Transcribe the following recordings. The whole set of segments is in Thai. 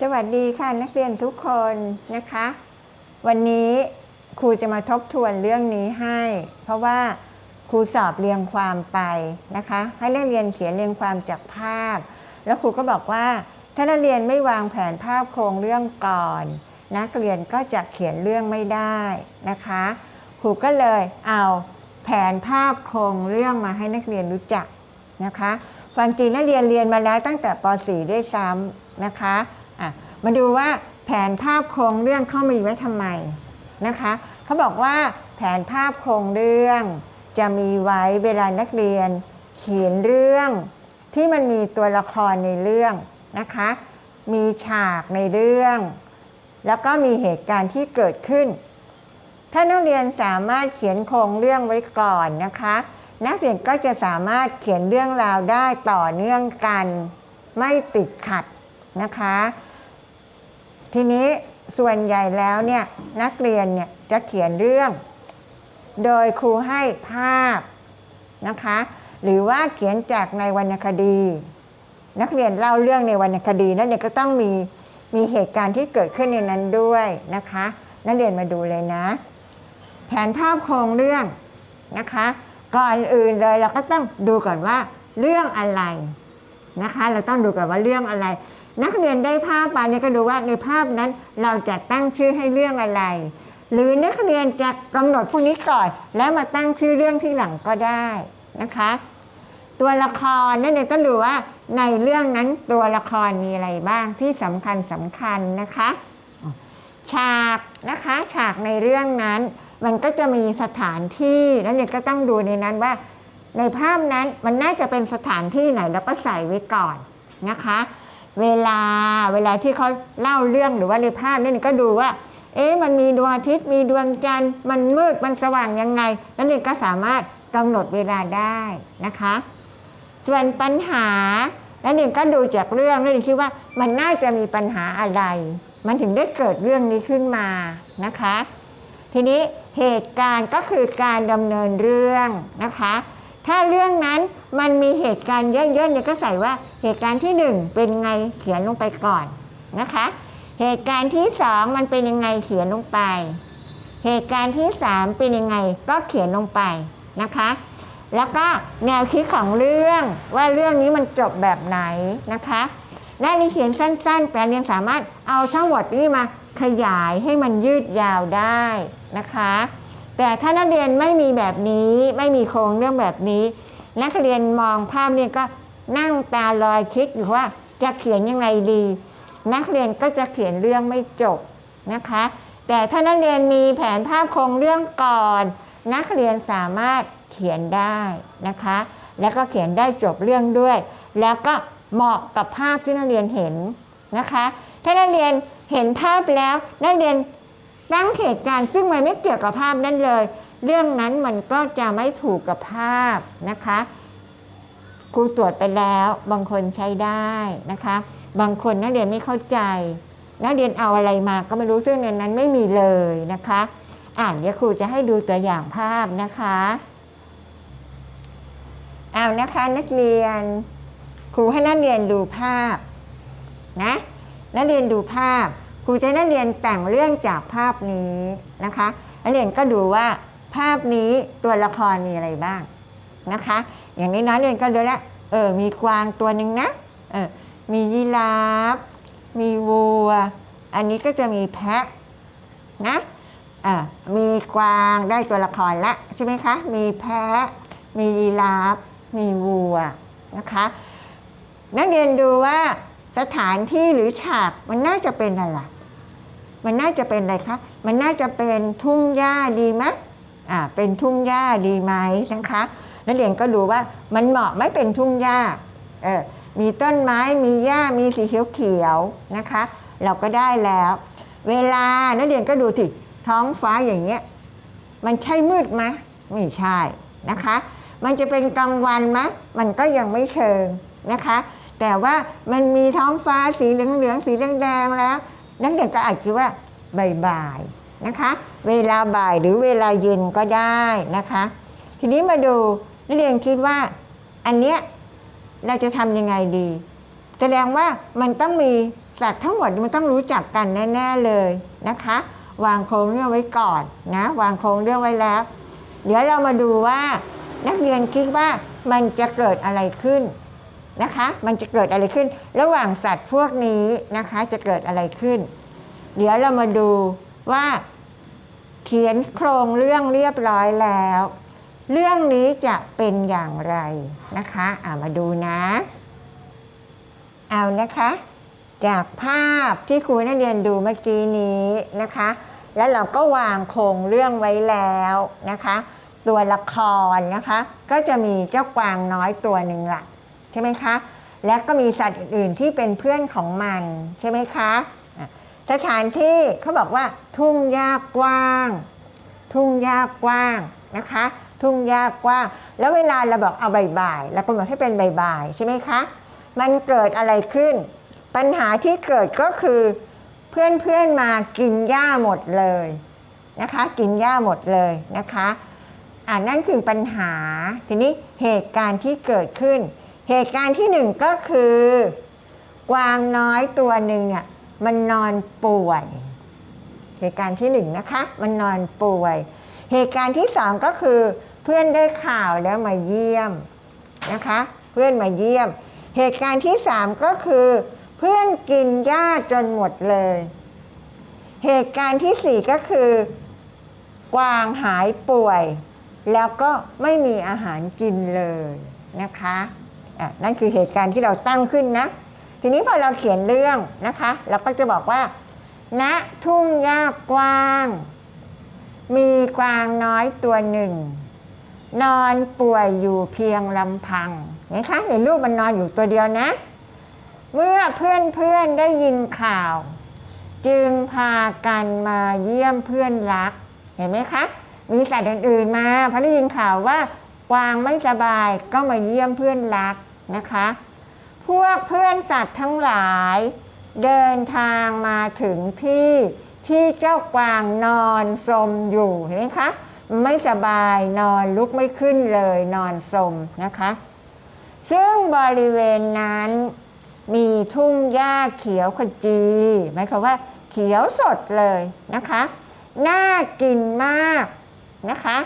สวัสดีค่ะนักเรียนทุกคนนะคะ วันนี้ครูจะมาทบทวนเรื่องนี้ให้ เพราะว่าครูสอบเรียงความไปนะคะ ให้นักเรียนเขียนเรียงความจากภาพ แล้วครูก็บอกว่าถ้านักเรียนไม่วางแผนภาพโครงเรื่องก่อน นักเรียนก็จะเขียนเรื่องไม่ได้นะคะครูก็เลยเอาแผนภาพโครงเรื่องมาให้นักเรียนรู้จักนะคะความจริงนักเรียนเรียนมาแล้วตั้งแต่ป .4 ด้วยซ้ำนะคะ อะมาดูว่าแผนภาพโครงเรื่องเข้ามีไว้ทำไมนะคะเขาบอกว่าแผนภาพโครงเรื่องจะมีไว้เวลานักเรียน เขียนเรื่อง ที่มันมีตัวละครในเรื่องนะคะ มีฉากในเรื่อง แล้วก็มีเหตุการณ์ที่เกิดขึ้น ถ้านักเรียนสามารถเขียนโครงเรื่องไว้ก่อนนะคะ นักเรียนก็จะสามารถเขียนเรื่องราวได้ต่อเนื่องกัน ไม่ติดขัด นะคะ ทีนี้ส่วนใหญ่แล้วเนี่ยนักเรียนเนี่ยจะเขียนเรื่อง โดยครูให้ภาพนะคะ หรือว่าเขียนจากในวรรณคดี นักเรียนเล่าเรื่องในวรรณคดีนักเรียก็ต้องมีมีเหตุการณ์ที่เกิดขึ้นในนั้นด้วยนะคะ นักเรียนมาดูเลยนะ แผนภาพโครงเรื่องนะคะ ก่อนอื่นเลยเราก็ต้องดูก่อนว่าเรื่องอะไรนะคะ เราต้องดูก่อนว่าเรื่องอะไร นักเรียนได้ภาพมาเนี่ยก็ดูว่าในภาพนั้นเราจะตั้งชื่อให้เรื่องอะไร หรือนักเรียนจะกำหนดพวกนี้ก่อน แล้วมาตั้งชื่อเรื่องที่หลังก็ได้นะคะ ตัวละครนั่นเองก็ดูว่าในเรื่องนั้นตัวละครมีอะไรบ้างที่สำคัญสำคัญนะคะฉากนะคะฉากในเรื่องนั้น มันก็จะมีสถานที่แล้วเนี่ยก็ต้องดูในนั้นว่า ในภาพนั้นมันน่าจะเป็นสถานที่ไหนแล้วก็ใส่ไว้ก่อนนะคะ เวลาเวลาที่เขาเล่าเรื่องหรือว่าในภาพนี่ก็ดูว่า เอ๊ะมันมีดวงอาทิตย์มีดวงจันทร์มันมืดมันสว่างยังไงนั่นเองก็สามารถกำหนดเวลาได้นะคะ ส่วนปัญหาแล้วนี่ก็ดูจากเรื่องแล้วนี่คิดว่ามันน่าจะมีปัญหาอะไร มันถึงได้เกิดเรื่องนี้ขึ้นมานะคะ ทีนี้เหตุการณ์ก็คือการดำเนินเรื่องนะคะ ถ้าเรื่องนั้น มันมีเหตุการณ์เยอะๆเนี่ยก็ใส่ว่าเหตุการณ์ที่หนึ่งเป็นไงเขียนลงไปก่อนนะคะ เหตุการณ์ที่สองมันเป็นยังไงเขียนลงไป เหตุการณ์ที่สามเป็นยังไงก็เขียนลงไปนะคะ แล้วก็แนวคิดของเรื่องว่าเรื่องนี้มันจบแบบไหนนะคะและนี่เขียนสั้น ๆ แต่เรียนสามารถเอาทั้งหมดนี้มาขยายให้มันยืดยาวได้นะคะ แต่ถ้านักเรียนไม่มีแบบนี้ไม่มีโครงเรื่องแบบนี้ นักเรียนมองภาพเรียนก็นั่งตาลอยคิดอยู่ว่าจะเขียนยังไงดี นักเรียนก็จะเขียนเรื่องไม่จบนะคะ แต่ถ้านักเรียนมีแผนภาพโครงเรื่องก่อน นักเรียนสามารถเขียนได้นะคะ แล้วก็เขียนได้จบเรื่องด้วย แล้วก็เหมาะกับภาพที่นักเรียนเห็นนะคะ ถ้านักเรียนเห็นภาพแล้วนักเรียนตั้งเหตุการณ์ซึ่งมันไม่เกี่ยวกับภาพนั้นเลย เรื่องนั้นมันก็จะไม่ถูกกับภาพนะคะครูตรวจไปแล้วบางคนใช้ได้นะคะ บางคนนักเรียนไม่เข้าใจ นักเรียนเอาอะไรมาก็ไม่รู้ซึ่งในนั้นไม่มีเลยนะคะ อ่านเดี๋ยวครูจะให้ดูตัวอย่างภาพนะคะเอานะคะนักเรียน ครูให้นักเรียนดูภาพนะนักเรียนดูภาพ ครูจะให้นักเรียนแต่งเรื่องจากภาพนี้นะคะนักเรียนก็ดูว่า ภาพนี้ตัวละครมีอะไรบ้างนะคะ อย่างนี้น้อยเรียนก็ดูแล้วเออมีกวางตัวหนึ่งนะเออมียีราฟมีวัว อันนี้ก็จะมีแพะนะอ่ามีกวางได้ตัวละครละใช่ไหมคะ มีแพะ มียีราฟมีวัวนะคะนักเรียนดูว่าสถานที่หรือฉากมันน่าจะเป็นอะไร มันน่าจะเป็นอะไรคะ มันน่าจะเป็นทุ่งหญ้าดีไหม เป็นทุ่งหญ้าดีไหมนะคะนักเรียนก็ดูว่ามันเหมาะไหม่เป็นทุ่งหญ้าเออมีต้นไม้มีหญ้ามีสีเขียวเขียวๆนะคะ เราก็ได้แล้ว เวลานักเรียนก็ดูสิท้องฟ้าอย่างเงี้ยมันใช่มืดไหมไม่ใช่นะคะ มันจะเป็นกลางวันไหมมันก็ยังไม่เชิงนะคะ แต่ว่ามันมีท้องฟ้าสีเหลืองๆสีแดงๆแล้ว นักเรียนก็อาจคิดว่าบ่ายๆ นะคะ เวลาบ่ายหรือเวลาเย็นก็ได้นะคะ ทีนี้มาดูนักเรียนคิดว่าอันเนี้ยเราจะทำยังไงดี แสดงว่ามันต้องมีสัตว์ทั้งหมดมันต้องรู้จักกันแน่ๆเลยนะคะ วางโครงเรื่องไว้ก่อนนะ วางโครงเรื่องไว้แล้ว เดี๋ยวเรามาดูว่านักเรียนคิดว่ามันจะเกิดอะไรขึ้นนะคะ มันจะเกิดอะไรขึ้น ระหว่างสัตว์พวกนี้นะคะจะเกิดอะไรขึ้น เดี๋ยวเรามาดูว่า เขียนโครงเรื่องเรียบร้อยแล้ว เรื่องนี้จะเป็นอย่างไรนะคะอามาดูนะ เอานะคะ จากภาพที่ครูนักเรียนดูเมื่อกี้นี้นะคะ แล้วเราก็วางโครงเรื่องไว้แล้วนะคะ ตัวละครนะคะ ก็จะมีเจ้ากวางน้อยตัวหนึ่งละใช่ไหมคะ และก็มีสัตว์อื่นๆที่เป็นเพื่อนของมันใช่ไหมคะ สถานที่เขาบอกว่า ทุ่งหญ้ากว้าง ทุ่งหญ้ากว้างนะคะ ทุ่งหญ้ากว้าง แล้วเวลาเราบอกเอาใบ่ายๆเรากำหนดให้เป็นใบ่ายๆใช่ไหมคะ มันเกิดอะไรขึ้น ปัญหาที่เกิดก็คือเพื่อนๆมากินหญ้าหมดเลยนะคะ กินหญ้าหมดเลยนะคะอ่านั่นคือปัญหาทีนี้เหตุการณ์ที่เกิดขึ้น เหตุการณ์ที่หนึ่งก็คือกวางน้อยตัวหนึ่งเนี่ย มันนอนป่วย เหตุการณ์ที่หนึ่งนะคะ มันนอนป่วย เหตุการณ์ที่สองก็คือ เพื่อนได้ข่าวแล้วมาเยี่ยมนะคะ เพื่อนมาเยี่ยม เหตุการณ์ที่สามก็คือ เพื่อนกินหญ้าจนหมดเลย เหตุการณ์ที่สี่ก็คือกวางหายป่วย แล้วก็ไม่มีอาหารกินเลยนะคะอะนั่นคือเหตุการณ์ที่เราตั้งขึ้นนะ ทีนี้พอเราเขียนเรื่องนะคะ เราก็จะบอกว่าณทุ่งหญ้ากว้าง มีกวางน้อยตัวหนึ่ง นอนป่วยอยู่เพียงลำพังนะคะเห็นรูปมันนอนอยู่ตัวเดียวนะ เมื่อเพื่อนๆได้ยินข่าว จึงพากันมาเยี่ยมเพื่อนรัก เห็นไหมคะ มีสัตว์อื่นๆมาพอได้ยินข่าวว่ากวางไม่สบายก็มาเยี่ยมเพื่อนรักนะคะ พวกเพื่อนสัตว์ทั้งหลาย เดินทางมาถึงที่ที่เจ้ากวางนอนสมอยู่เห็นไหมคะไม่สบายนอนลุกไม่ขึ้นเลยนอนสมนะคะ ซึ่งบริเวณนั้นมีทุ่งหญ้าเขียวขจีหมายความว่าเขียวสดเลยนะคะน่ากินมากนะคะ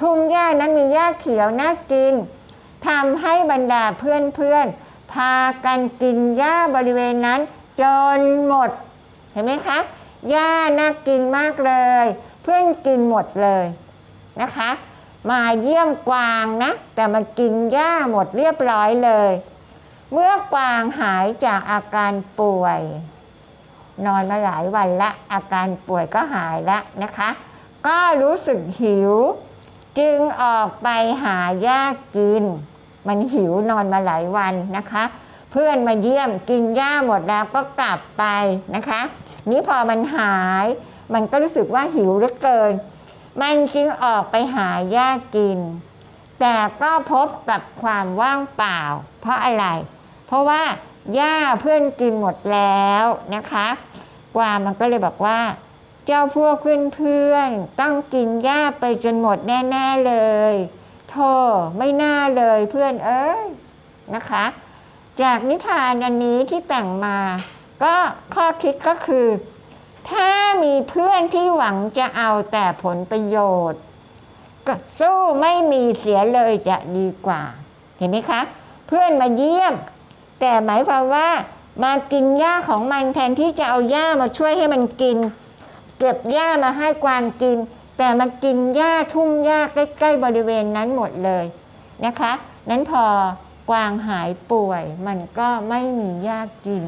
ทุ่งหญ้านั้นมีหญ้าเขียวน่ากินทำให้บรรดาเพื่อนๆ พากันกินหญ้าบริเวณนั้นจนหมด เห็นไหมคะหญ้าน่ากินมากเลย เพื่อนกินหมดเลยนะคะ มาเยี่ยมกวางนะ แต่มันกินหญ้าหมดเรียบร้อยเลย เมื่อกวางหายจากอาการป่วย นอนมาหลายวันละ อาการป่วยก็หายละนะคะ ก็รู้สึกหิว จึงออกไปหาหญ้ากิน มันหิวนอนมาหลายวันนะคะ เพื่อนมาเยี่ยมกินหญ้าหมดแล้วก็กลับไปนะคะ นี้พอมันหาย มันก็รู้สึกว่าหิวเหลือเกิน มันจึงออกไปหาหญ้ากิน แต่ก็พบกับความว่างเปล่า เพราะอะไร เพราะว่าหญ้าเพื่อนกินหมดแล้วนะคะกวางมันก็เลยบอกว่าเจ้าพวกเพื่อนๆต้องกินหญ้าไปจนหมดแน่ ๆ เลย โธ่ไม่น่าเลยเพื่อนเอ้ยนะคะ จากนิทานอันนี้ที่แต่งมา ก็ข้อคิดก็คือ ถ้ามีเพื่อนที่หวังจะเอาแต่ผลประโยชน์ก็สู้ไม่มีเสียเลยจะดีกว่า เห็นไหมคะ เพื่อนมาเยี่ยม แต่หมายความว่ามากินหญ้าของมันแทนที่จะเอาหญ้ามาช่วยให้มันกิน เก็บหญ้ามาให้กวางกิน แต่มากินหญ้าทุ่งหญ้าใกล้ ๆ บริเวณนั้นหมดเลยนะคะ นั้นพอกวางหายป่วย มันก็ไม่มีหญ้ากิน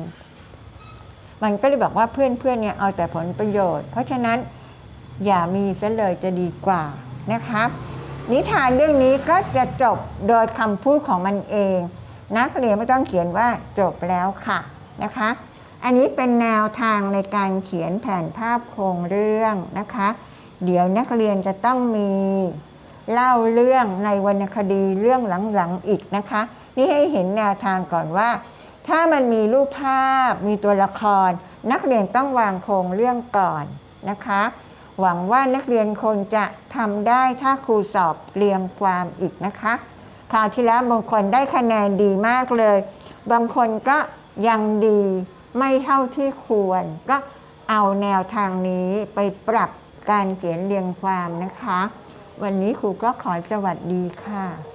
มันก็เลยบอกว่าเพื่อนๆเนี่ยเอาแต่ผลประโยชน์ เพราะฉะนั้นอย่ามีซะเลยจะดีกว่านะคะนิทานเรื่องนี้ก็จะจบโดยคำพูดของมันเอง นักเรียนไม่ต้องเขียนว่าจบแล้วค่ะนะคะ อันนี้เป็นแนวทางในการเขียนแผนภาพโครงเรื่องนะคะ เดี๋ยวนักเรียนจะต้องมีเล่าเรื่องในวรรณคดีเรื่องหลังๆอีกนะคะ นี่ให้เห็นแนวทางก่อนว่า ถ้ามันมีรูปภาพมีตัวละคร นักเรียนต้องวางโครงเรื่องก่อนนะคะ หวังว่านักเรียนคงจะทำได้ถ้าครูสอบเรียงความอีกนะคะคราวที่แล้วบางคนได้คะแนนดีมากเลย บางคนก็ยังดีไม่เท่าที่ควร ก็เอาแนวทางนี้ไปปรับ การเขียนเรียงความนะคะ วันนี้ครูก็ขอสวัสดีค่ะ